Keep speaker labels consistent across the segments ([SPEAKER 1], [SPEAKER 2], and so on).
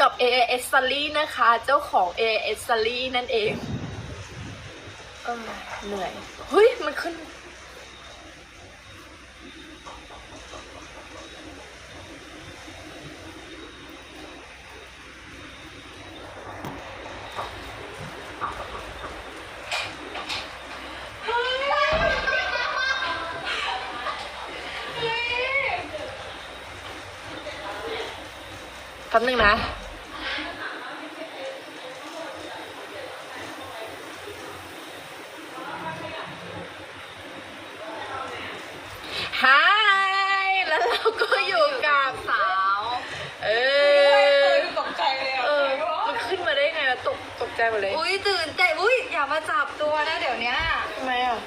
[SPEAKER 1] กับ AAS s a l y นะคะ เจ้าของ AAS s a l l y นั่นเองเออเหนื่อย เฮ้ย มันขึ้น แป๊บนึงนะ ฮายแล้วเราก็อยู่กับ
[SPEAKER 2] สาว
[SPEAKER 1] เอ
[SPEAKER 3] เอ
[SPEAKER 1] อ
[SPEAKER 3] อตกใจเลยอะ
[SPEAKER 1] เออ มันขึ้นมาได้ไงอะต กตกใจหมดเลย
[SPEAKER 2] อุ้ยตื่นแต่อุ้ยอย่ามาจับตัวนะเดี๋ยวเนี้ย
[SPEAKER 1] ทำไมอะ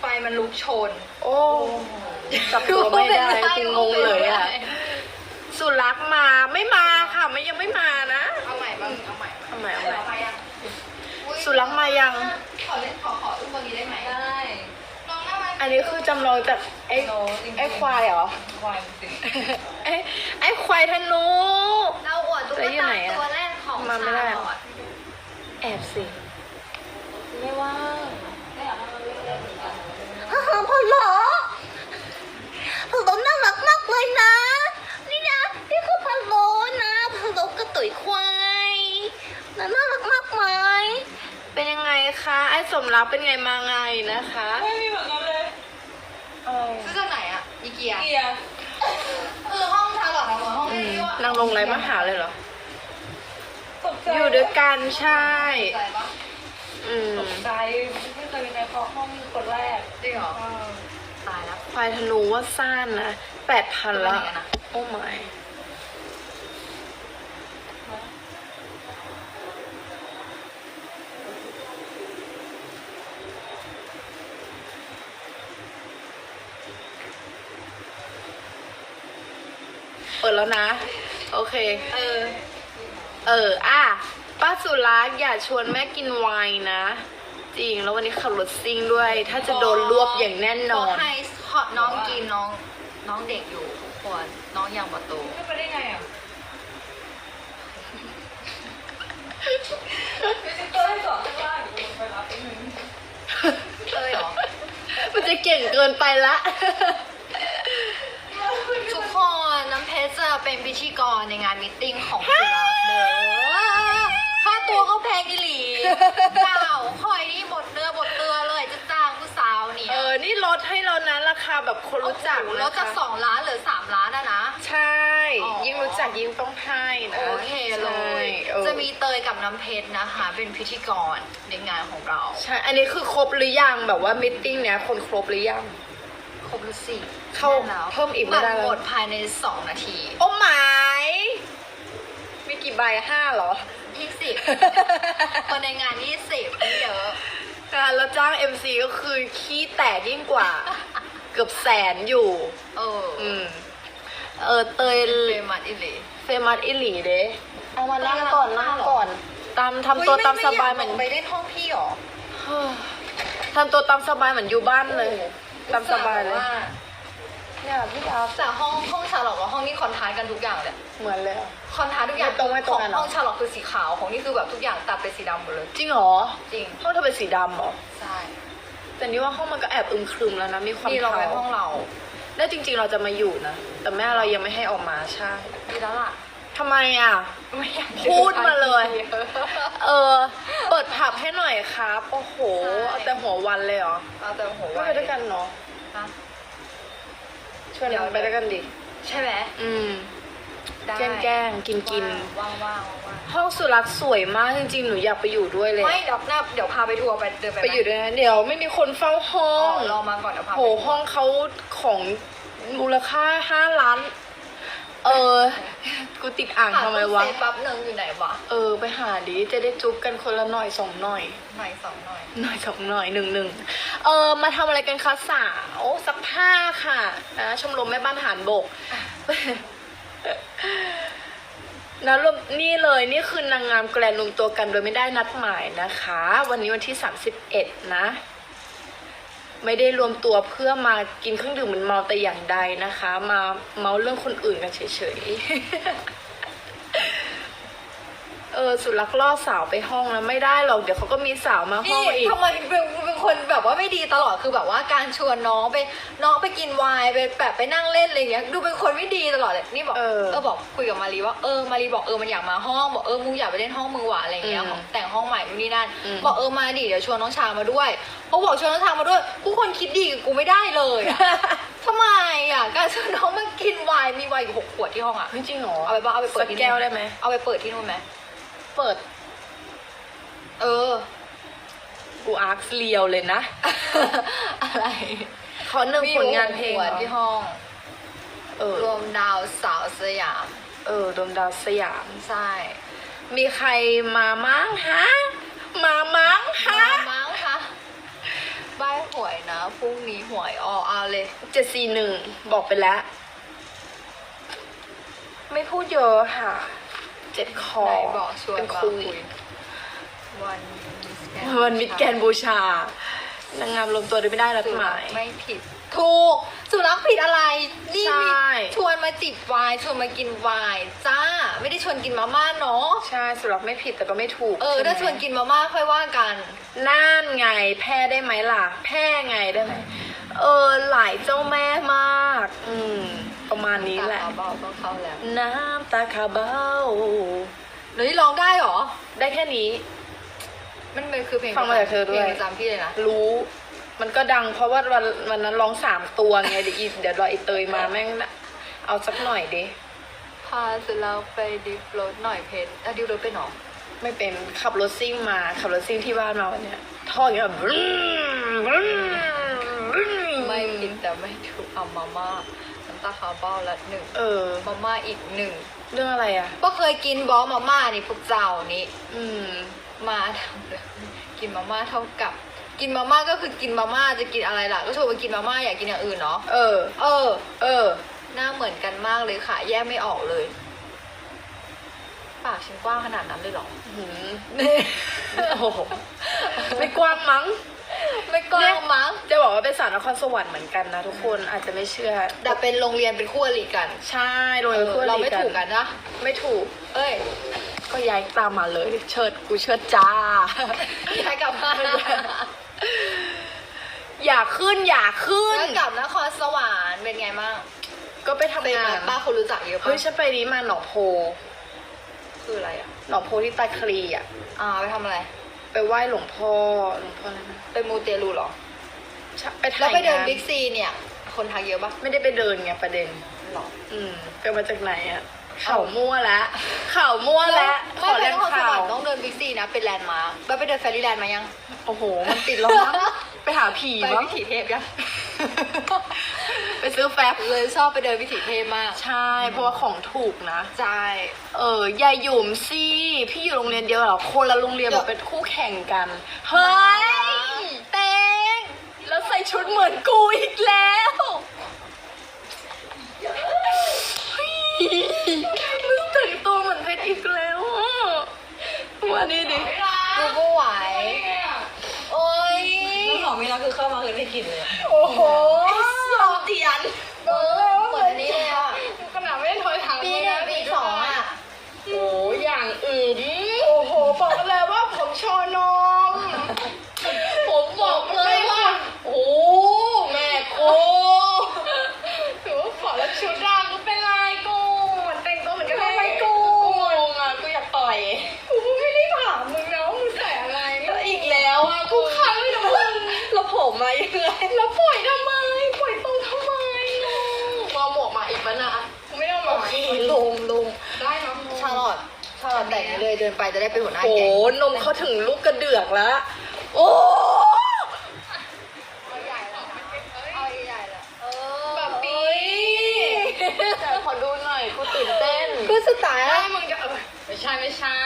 [SPEAKER 2] ไฟมันลุกโชน
[SPEAKER 1] โอ้จับตัวไม่ได้คุณงงเลยอะ สุรักษ์มาไม่มาค่ะไม่ยังไม่มานะ
[SPEAKER 2] เอาใหม่บ้างเอาใหม่
[SPEAKER 1] เอาใหม่เอาใหม่
[SPEAKER 2] เอาใหม่ยังอุ๊ย
[SPEAKER 1] สุรักษ์มายัง
[SPEAKER 2] ขอเล่นขอขออุ้มตรงนี้ได้ไหมได้น้องน่ารัก
[SPEAKER 1] อันนี้คือจำลองจากไอ้ไอ้ควายเหรอ
[SPEAKER 3] ควายจริง
[SPEAKER 1] ไอ้ไอ้ควายธนู
[SPEAKER 2] เราอวดตุ๊ก
[SPEAKER 1] แล้วอยู่
[SPEAKER 2] ตา
[SPEAKER 1] ไหนอะ
[SPEAKER 2] ตัวแรกของ
[SPEAKER 1] มาไม่ได้
[SPEAKER 2] ชาลอต
[SPEAKER 1] แอบสิ ไม่ว่าง
[SPEAKER 2] ฮ่าฮ่าพอหรอพอหลน่ารักมากเลยนะ นี่นะนี่คือพอหลนะพอหลกระตุยควายน่ารักมากไหม
[SPEAKER 1] เป็นยังไงคะไอ้สมรักเป็นไงมาไงนะคะ
[SPEAKER 3] ไม่มีเหมือนกันเลย
[SPEAKER 2] ซื้อจากไหนอะอีเกีย
[SPEAKER 3] เกียร์
[SPEAKER 2] เออห้องชาลอตอะเหมือนห้อง
[SPEAKER 1] อืม
[SPEAKER 2] ที่ว่า
[SPEAKER 1] นางลงไรมาหาเลยเหรอ อยู่ด้วยกันใช่
[SPEAKER 2] ใจปะ
[SPEAKER 1] อืม
[SPEAKER 3] ตกใจไม่เคยเป็นในเพราะห้องคนแรก
[SPEAKER 2] จริงเหรอ
[SPEAKER 3] เออ
[SPEAKER 2] ตายแล้ว
[SPEAKER 1] ควายธนูว่าซ่านนะแปดพันละ
[SPEAKER 2] เป็นยังไงนะ
[SPEAKER 1] โอ้ไม่เปิดแล้วนะ โอเค
[SPEAKER 2] เออ
[SPEAKER 1] เออ อะ ป้าสุรักษ์อย่าชวนแม่กินไวน์นะ จริง แล้ววันนี้ขับรถซิ่งด้วย ถ้าจะโดนรวบอย่างแน่นอน
[SPEAKER 2] เขาให้น้องกินน้องน้องเด็กอยู่ทุกคนน้องยังประตู
[SPEAKER 3] ไม่ไปได้ไงอะไม่ใช่เต้ยสอนข้างล่างอยู่ลงไปรับนิดนึง
[SPEAKER 2] เอ้ยเหรอ
[SPEAKER 1] มันจะเก่งเกินไปละ
[SPEAKER 2] ทุกคนน้ำเพชรจะเป็นพิธีกรในงานมิทติ้งของสุรักษ์เด้อ ค่าตัวก็แพงอีหลีเจ้าคอยนี่บทเนื้อบทเตือเลยจะจ้างผู้สาวเนี่ย
[SPEAKER 1] เออ นี่ลดให้เรานะราคาแบบคนรู้จัก
[SPEAKER 2] โอ้โห
[SPEAKER 1] นะ
[SPEAKER 2] แล้วจาก
[SPEAKER 1] คะ
[SPEAKER 2] สองล้านเหลือสามล้านอะนะ
[SPEAKER 1] ใช่
[SPEAKER 2] อ๋อ
[SPEAKER 1] ยิ่งรู้จักยิ่งต้องให้นะ
[SPEAKER 2] โอเคเลย
[SPEAKER 1] ใช่เออ
[SPEAKER 2] จะมีเตยกับน้ำเพชรนะคะ เป็นพิธีกรในงานของเรา
[SPEAKER 1] ใช่ อันนี้คือครบหรือยังแบบว่ามิทติ้งเนี้ยคนครบหรือยัง
[SPEAKER 2] ครบแล้วสิ
[SPEAKER 1] เข้า
[SPEAKER 2] แน่แล้ว
[SPEAKER 1] เพิ่มอีกไม่ได้แล้ว
[SPEAKER 2] บัตรหมดภายในสองนาที
[SPEAKER 1] โอ้หมายมี กี่ใบห้าเหรอ
[SPEAKER 2] ยี่สิบ คนในงานยี่สิบเยอะ
[SPEAKER 1] การแล้วจ้าง MC ก็คือขี้แตกยิ่งกว่า เกือบแสนอยู่
[SPEAKER 2] เออ
[SPEAKER 1] อืม เออเตย
[SPEAKER 2] เฟมัสอิเล
[SPEAKER 1] เฟมัสอิหลีเด้เอามานั่งก่อน
[SPEAKER 2] น่ารัก
[SPEAKER 1] นั่งก่อน ตามทำตัวตามสบายเหมือน
[SPEAKER 2] ไปได้ห้องพี่หรอ
[SPEAKER 1] ทำตัวตามสบายเหมือนอยู่บ้านเลย ตามสบายเลย
[SPEAKER 2] ว่า
[SPEAKER 1] เนี่ยพี่ดาว
[SPEAKER 2] แต่ห้องห้องชาลอตกับห้องนี้คอนทราสต์กันทุกอย่างเลย
[SPEAKER 1] เหมือนเลยอะ
[SPEAKER 2] คอนทราสต์ทุกอย่าง
[SPEAKER 1] ไม่ตรงไม่ตรง
[SPEAKER 2] ของ
[SPEAKER 1] กันเหรอ
[SPEAKER 2] ห้องชาลอตคือสีขาวของนี่คือแบบทุกอย่างตัดเป็นสีดำหมดเลย
[SPEAKER 1] จริงเหรอ
[SPEAKER 2] จริง
[SPEAKER 1] ห้องเธอเป็นสีดำเหรอ
[SPEAKER 2] ใช่
[SPEAKER 1] แต่นี่ว่าห้องมันก็แอบอึมครึมแล้วนะมีความ
[SPEAKER 2] นี่เรา
[SPEAKER 1] เทา
[SPEAKER 2] ไปห้องเรา
[SPEAKER 1] แล้วจริง ๆ เราจะมาอยู่นะแต่แม่เรายังไม่ให้ออกมาใช่
[SPEAKER 2] ดีแล้วล่ะ
[SPEAKER 1] ทำไมอะ
[SPEAKER 2] ไม่อยาก
[SPEAKER 1] พูดมาเลย
[SPEAKER 2] เออ
[SPEAKER 1] เออ เปิดผับให้หน่อยครับ โอ้โห
[SPEAKER 2] ใช่
[SPEAKER 1] เอาแต่หัววันเลยเหรอ
[SPEAKER 2] เอาแต่หัว
[SPEAKER 1] ก็
[SPEAKER 2] ไว้
[SPEAKER 1] ไปด้วยกันเนาะ
[SPEAKER 2] นะ
[SPEAKER 1] ชวนเราไปด้วยกันดิ
[SPEAKER 2] ใช่ไหม
[SPEAKER 1] อืม
[SPEAKER 2] ได้
[SPEAKER 1] แกล้งแกล้งกินกิน
[SPEAKER 2] ว่างๆว่างๆว่าง
[SPEAKER 1] ห้องสุรักษ์สวยมากจริงๆ หนูอยากไปอยู่ด้วยเลย
[SPEAKER 2] ๆไม่เดี๋ยวหน้าเดี๋ยวพาไปทัวร์ไปเดินไป
[SPEAKER 1] ไปอยู่ด้วยนะเดี๋ยวไม่มีคนเฝ้าห้อ
[SPEAKER 2] อ๋องรอมาก่อนเดี๋ยวพาไป
[SPEAKER 1] โหห้องเขาของมูลค่าห้าล้าน เออ กูติดอ่างทำไมวะ
[SPEAKER 2] หาตู้เซฟแป๊บหนึ่งอยู่ไหนวะ
[SPEAKER 1] เออ ไปหาดิจะได้จุ๊บกันคนละหน่อยสองหน่อย
[SPEAKER 2] หน่อยสองหน่อย
[SPEAKER 1] หน่อยสองหน่อยหนึ่งหนึ่งเออมาทำอะไรกันคะสาวซักผ้าค่ะนะชมรมแม่บ้านทหารบกนะรวมนี่เลยนี่คือนางงามแกลนรวมตัวกันโดยไม่ได้นัดหมายนะคะ วันนี้วันที่ 31 นะ ไม่ได้รวมตัวเพื่อมากินเครื่องดื่มเหมือนเมาแต่อย่างใดนะคะ มาเมาเรื่องคนอื่นกันเฉยๆ เออสุดลักล่อสาวไปห้องแล้วไม่ได้หรอก เดี๋ยวเขาก็มีสาวมาห้องอีก
[SPEAKER 2] ทำไมเป็นเป็น คนแบบว่าไม่ดีตลอดคือแบบว่าการชวนน้องไปน้องไปกินไวน์ไปแบบไปนั่งเล่นอะไรเงี้ยดูเป็นคนไม่ดีตลอดเลยนี่บอก
[SPEAKER 1] เออ
[SPEAKER 2] เออบอกคุยกับมารีว่าเออมารีบอกเออมันอยากมาห้องบอกเออมึงอยากไปเล่นห้องมึงหว่ะอะไรเงี้ย
[SPEAKER 1] อืม
[SPEAKER 2] ของแต่งห้องใหม่นู่นนี่นั่น
[SPEAKER 1] อืม
[SPEAKER 2] บอกเออมาดิเดี๋ยวชวนน้องชามาด้วยพอบอกชวนน้องชามาด้วยกูคนคิดดีกับกูไม่ได้เลยอะทำไมอะการชวนน้องมากินไวน์มีไวน์อยู่หกขวดที่ห้องอะ
[SPEAKER 1] เฮ้ยจริงเหรอ
[SPEAKER 2] เอาไปบ้าเอาไปเปิด
[SPEAKER 1] สัก
[SPEAKER 2] ที่
[SPEAKER 1] แก้วได้ไหม
[SPEAKER 2] เอาไปเปิดที่นู่นไหม
[SPEAKER 1] เปิด
[SPEAKER 2] เออ
[SPEAKER 1] กูอาร์คเลียวเลยนะ
[SPEAKER 2] อะไร
[SPEAKER 1] ขอหนึ่งผลงานเพลง
[SPEAKER 2] มี
[SPEAKER 1] เหร
[SPEAKER 2] ว
[SPEAKER 1] อ
[SPEAKER 2] ที่ห้อง
[SPEAKER 1] เออ
[SPEAKER 2] รวมดาวสาวสยาม
[SPEAKER 1] เออดวงดาวสยาม
[SPEAKER 2] ใช่
[SPEAKER 1] มีใครมามั้งฮะ มามั้งฮะ
[SPEAKER 2] มามั้งคะใบหวยนะพรุ่งนี้หวยออกเอาเลย
[SPEAKER 1] เจ็ดสี่หนึ่งบอกไปแล้ว ไม่พูดเยอะค่ะ เจ็ดคอ
[SPEAKER 2] ไหนบอกชวน
[SPEAKER 1] เป็น
[SPEAKER 2] มา
[SPEAKER 1] คุ
[SPEAKER 2] คุ
[SPEAKER 1] ย
[SPEAKER 2] ย วัน
[SPEAKER 1] วันมิดแกรนด์บูชานางงามรวมตัวโดยไม่ได้รับ
[SPEAKER 2] สุ
[SPEAKER 1] ห
[SPEAKER 2] รั
[SPEAKER 1] มากย
[SPEAKER 2] ไม่ผิด ถูก สุรักผิดอะไรนี่
[SPEAKER 1] ใช่
[SPEAKER 2] มีชวนมาจิบไวน์ชวนมากินไวน์จ้า ไม่ได้ชวนกินมาม่าเนาะ
[SPEAKER 1] ใช่สุรักไม่ผิดแต่ก็ไม่ถูก
[SPEAKER 2] เออ
[SPEAKER 1] ใช่ไหม
[SPEAKER 2] ถ้าชวนกินมาม่าค่อยว่ากัน
[SPEAKER 1] นั่นไงแพ้ได้ไหมล่ะ แพ้ไงได้ไหมเออหลายเจ้าแม่มาก อืม ประมาณนี้แหละ
[SPEAKER 2] ตาเบาๆต้องเข้าแล้ว
[SPEAKER 1] น้ำตาคาเบ้า
[SPEAKER 2] เดี๋ยวนี้ร้องได้เหรอ
[SPEAKER 1] ได้แค่นี้
[SPEAKER 2] มันเป็นคือเพลง
[SPEAKER 1] ฟังมาจากเธอด้วย
[SPEAKER 2] เพลงประจำพี่เลยนะ
[SPEAKER 1] รู้ มันก็ดังเพราะว่าวันวันนั้นร้องสามตัวไงเดี๋ยวอีเดี๋ยวรออีเตยมาแม่งน่ะเอาสักหน่อยดิ
[SPEAKER 2] พาสุเราไปดิฟรถหน่อยเพชรอะดิฟรถไปหนอ
[SPEAKER 1] ไม่เป็นขับรถซิ่งมาขับรถซิ่งที่บ้านมาวันเนี้ยท่ออย่างเงี้ยแบบบรึ้มบรึ้มบรึ้
[SPEAKER 2] ไม่ผิดแต่ไม่ถูกเอามาม่าน้ำตาคาร์เบ้าละหนึ่ง
[SPEAKER 1] เออ
[SPEAKER 2] มาม่าอีกหนึ่ง
[SPEAKER 1] เรื่องอะไรอะ
[SPEAKER 2] ก็เคยกินบอสมาม่านี่พวกเจ้านี้
[SPEAKER 1] อืม
[SPEAKER 2] มาทำเลยกินมาม่าเท่ากับ กินมาม่าก็คือกินมาม่าจะกินอะไรล่ะ ก็ชวนมากินมาม่าอยากกินอย่างอื่นเนาะ
[SPEAKER 1] เออ
[SPEAKER 2] เออ
[SPEAKER 1] เออ
[SPEAKER 2] หน้าเหมือนกันมากเลยค่ะ แยกไม่ออกเลย ปากฉันกว้างขนาดนั้นเลยเหรอ
[SPEAKER 1] หืม โอ้โหไม่กว้างมั้ง
[SPEAKER 2] ไม่กว้างมั้ง
[SPEAKER 1] จะบอกว่าเป็นสาวนครสวรรค์เหมือนกันนะทุกคนอาจจะไม่เชื่อ
[SPEAKER 2] แต่เป็นโรงเรียนเป็นคู่อริกัน
[SPEAKER 1] ใช่โดย
[SPEAKER 2] เออ
[SPEAKER 1] คู่อ
[SPEAKER 2] เราไม่ถูกกันนะ
[SPEAKER 1] ไม่ถูก
[SPEAKER 2] เอ้ย
[SPEAKER 1] ก็ย้ายตามมาเลย เชิดกูเชิดจ้า
[SPEAKER 2] ย้ายกลับมา
[SPEAKER 1] อย่าขึ้นอย่าขึ้น
[SPEAKER 2] แล้วกลับนครสวรรค์เป็นไงบ้าง
[SPEAKER 1] ก็ไป
[SPEAKER 2] เคย
[SPEAKER 1] ทำงา
[SPEAKER 2] มานป้าคนรู้จักเยอะ
[SPEAKER 1] เฮ้
[SPEAKER 2] ปะ
[SPEAKER 1] ยฉันไปนี้มาหนองโพ
[SPEAKER 2] คืออะไรอะ
[SPEAKER 1] หนองโพที่ตาคลีอะ
[SPEAKER 2] อ่าไปทำอะไร
[SPEAKER 1] ไปไหว้หลวงพ่อหลวงพ่ออะไรนะ
[SPEAKER 2] ไปมูเตลูเหรอ
[SPEAKER 1] ใช่ไปถ่าย
[SPEAKER 2] แล้วไปเดิน
[SPEAKER 1] งา
[SPEAKER 2] บิ๊กซีเนี่ย คนทักเยอะปะ
[SPEAKER 1] ไม่ได้ไปเดินไงประเด็น
[SPEAKER 2] หรอ
[SPEAKER 1] อืมไปมาจากไหนอะเข่ามั่วแล้วเข่ามั่วแล้วข
[SPEAKER 2] ไม่
[SPEAKER 1] อ
[SPEAKER 2] ไป
[SPEAKER 1] เล่น
[SPEAKER 2] นครส
[SPEAKER 1] ข่าว
[SPEAKER 2] รรค์ต้องเดินบิ๊กซีนะ เป็นแลนด์มาร์คแล้วไปเดินแฟรี่แลนด์มายัง
[SPEAKER 1] โอ้โห มันติดแล้วมั้งไปหาผี
[SPEAKER 2] ไป
[SPEAKER 1] มั้ง
[SPEAKER 2] วิถีเทพยัง
[SPEAKER 1] ไปซื้อแฟบ
[SPEAKER 2] เลยชอบไปเดินวิถีเทพมาก
[SPEAKER 1] ใช่ เพราะว่าของถูกนะ
[SPEAKER 2] ใช่
[SPEAKER 1] เอออยายหยุ่มสิพี่อยู่โรงเรียนเดียวเหรอ คนละโรงเรียน
[SPEAKER 2] เดี๋
[SPEAKER 1] แบ
[SPEAKER 2] ยว
[SPEAKER 1] บเป็นคู่แข่งกัน เฮ้ย
[SPEAKER 2] เตง
[SPEAKER 1] แล้วใส่ชุดเหมือนกูอีกแล้วเฮ้ยมึงแต่งตัวเหมือนเพชรอีกแล้วอะว่านี่ดิ
[SPEAKER 2] กูก็ไหวโอ้ย
[SPEAKER 3] น้ำหอมมีแล้วคือเข้ามาคือได้กลิ่นเลย
[SPEAKER 1] โอ้โหสองเตียน
[SPEAKER 2] เออเหมือนอันนี้เลยอะ
[SPEAKER 1] ขนาดไม่ได้ถอยทาง
[SPEAKER 2] ปีหนึ่งปีสองอะ
[SPEAKER 1] โอ้อย่างอื่น โอ้โห บอกเลยว่าผมชอนม ผมบอกเลยว่า โอ้แม่โคถือว่าขอแล้วชุดร่างก็เป็นลายกูเหมือนแต่งตัวเหมือนกันทำไมกูงงอะกูอยากต่อย กูไม่ได้ถามมึงนะว่ามึงใส่อะไรอีกแล้วอะกูค้างไม่ได้มึงแล้วผมมายังไงแล้วปล่อยทำไมปล่อยตรงทำไมอะมาหมวกมาอีกปะนะกูไม่ได้เอามา
[SPEAKER 2] โอเคลงลง
[SPEAKER 1] ได้นะ
[SPEAKER 2] ชาลอตชาลอตแต่งนี้ เลยเดินไปจะได้เป็นหัวหน้า
[SPEAKER 1] โอ้
[SPEAKER 2] แก๊ง
[SPEAKER 1] นมเขาถึงลูกกระเดือกแล้ว โอ้
[SPEAKER 2] เอาใหญ่ละเอาใหญ่ละเออ
[SPEAKER 1] แบบปีแต่ขอดูหน่อยกูตื่นเต้น
[SPEAKER 2] คือสุดท้าย
[SPEAKER 1] ได้
[SPEAKER 2] แล้ว
[SPEAKER 1] มึงจะเออไม่ใช่ไม่ใช่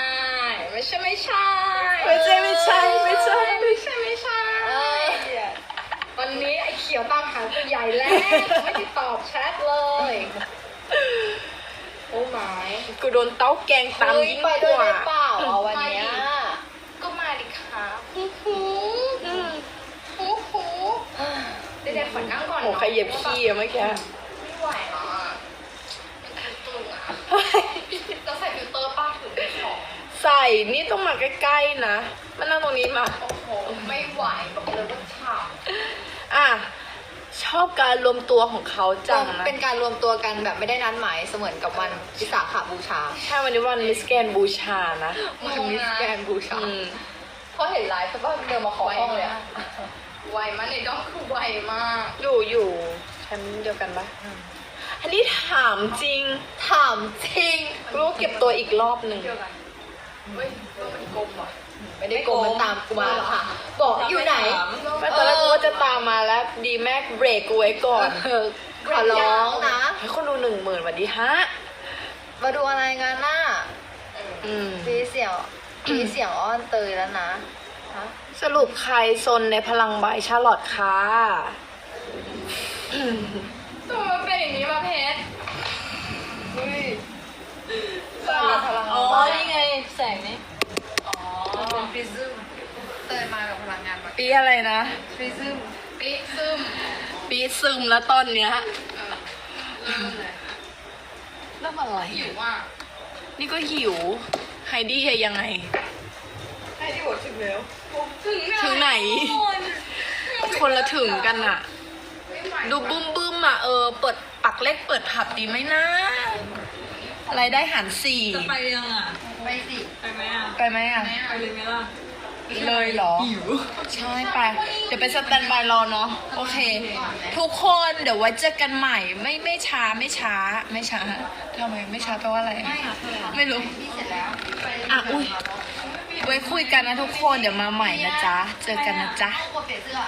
[SPEAKER 1] ไม่ใช่ไม่ใช่
[SPEAKER 2] ไม่ใช่ไม่ใช่ไม่ใช่
[SPEAKER 1] ไม่ใช่ไม่ใช่
[SPEAKER 2] เออ
[SPEAKER 1] วันนี้ไอ้เขียวตามหากูใหญ่แล้วไม่ได้ตอบแชทเลยโอ้หมายกูโดนเต้าแกงตาม
[SPEAKER 2] เฮ้ย
[SPEAKER 1] ยิ่ง
[SPEAKER 2] ไป
[SPEAKER 1] ก
[SPEAKER 2] ด้วย
[SPEAKER 1] ว่า
[SPEAKER 2] ได้เปล่าเอาวันเนี้ย
[SPEAKER 1] ก็มาดิค่ะฮู้ฮู้ฮู้ฮู้เดี๋ยวๆขอนั่งก่อน
[SPEAKER 3] โอ้ใครเหยียบขี้อะเมื่อกี้
[SPEAKER 1] ไม่ไหวแล้วอะตึงอะเราใส่ฟิลเตอร์ป้าถึงไม่ของ
[SPEAKER 3] ใส่
[SPEAKER 1] นี่ต้องมาใกล้ๆนะมานั่งตรงนี้มา
[SPEAKER 2] โอ้โห ไม่ไหวบอกเลยว่าฉ่
[SPEAKER 1] อะช อบการรวมตัวของเขาำจังนะ
[SPEAKER 2] เป็นการรวมตัวกันแบบไม่ได้นัดหมายเสมือนกับวันวิสาขาบูชา
[SPEAKER 1] ใช่วันนี้วันมิสแกนบูชานะ
[SPEAKER 2] วันมิสแกรนด์บูชา
[SPEAKER 1] อืม
[SPEAKER 3] พอเห็นไลฟ์ก็เดินมาขอห้องเลยอะ
[SPEAKER 2] ไวมากในดองคือไวมาก
[SPEAKER 1] อยู่อยู่ชั้นเดียวกันปะอันนี้ถามจริง
[SPEAKER 2] ถามจริง
[SPEAKER 1] รู้เก็บตัวอีกรอบหนึ่ง
[SPEAKER 2] เฮ้ยมันกลมเหรอ ไม่ได้กลมมันตามกูมาค่ะ บอกอยู่ไหน
[SPEAKER 1] ไม่ตอนแรกกูว่าจะตามมาแล้ว ดีแม็กเบรกกูไว้ก่อน
[SPEAKER 2] เออขอร้องนะ
[SPEAKER 1] ให้คนดูหนึ่งหมื่นวันดีฮะ
[SPEAKER 2] มาดูอะไรกันน่ะ
[SPEAKER 1] อืม
[SPEAKER 2] มีเสียงมีเสียงอ้อนเตยแล้วนะฮะ
[SPEAKER 1] สรุปใครซนในพลังใบชาลอตค่ะ
[SPEAKER 2] ตัวมันเป็นอย่างนี้มาเพชร
[SPEAKER 3] พลังอ๋อนี่ไงแสงนี้
[SPEAKER 2] อ๋ อเป็นพริซึมเตยมากับพลังงานมา
[SPEAKER 1] ปีอะไรนะ
[SPEAKER 2] พริซึมปิซึม
[SPEAKER 1] ปีซึมแล้วตอนเนี้ย
[SPEAKER 2] เริ่มเลย
[SPEAKER 1] เริ่มอะไร
[SPEAKER 2] หิวอะ
[SPEAKER 1] นี่ก็หิว ไฮดี้อะยังไง
[SPEAKER 3] ให้ที่บอกถึงแล้ว
[SPEAKER 1] ถึงไหน คนละถึงกันอะดูบึ้มบึ้มๆอะเออ เปิดปักเล็กเปิดผับดีไหมนะรายได้หารสี่
[SPEAKER 3] จะไปยังอะ
[SPEAKER 2] ไปสิ
[SPEAKER 3] ไปไหมอะ
[SPEAKER 1] ไปไหมอะ
[SPEAKER 3] ไปเลยไหมล่ะ
[SPEAKER 1] เลยเหรอ
[SPEAKER 3] หิว
[SPEAKER 1] ใช่ไป เดี๋ยวไปสแตนบายรอเนาะ โอเค ทุกคนเดี๋ยวไว้เจอกันใหม่ ไม่ไม่ช้าไม่ช้าไม่ช้าทำไมไม่ช้าแปลว่าอะไร
[SPEAKER 2] ไม่ค่ะเธอ
[SPEAKER 1] ไม่รู้
[SPEAKER 2] พี่เสร็จแล้ว
[SPEAKER 1] อะอุ้ยไว้คุยกันนะทุกคน เดี๋ยวมาใหม่นะจ๊ะ เจอกันนะจ๊ะ
[SPEAKER 2] เอากดเปลี่ยนเสื้อ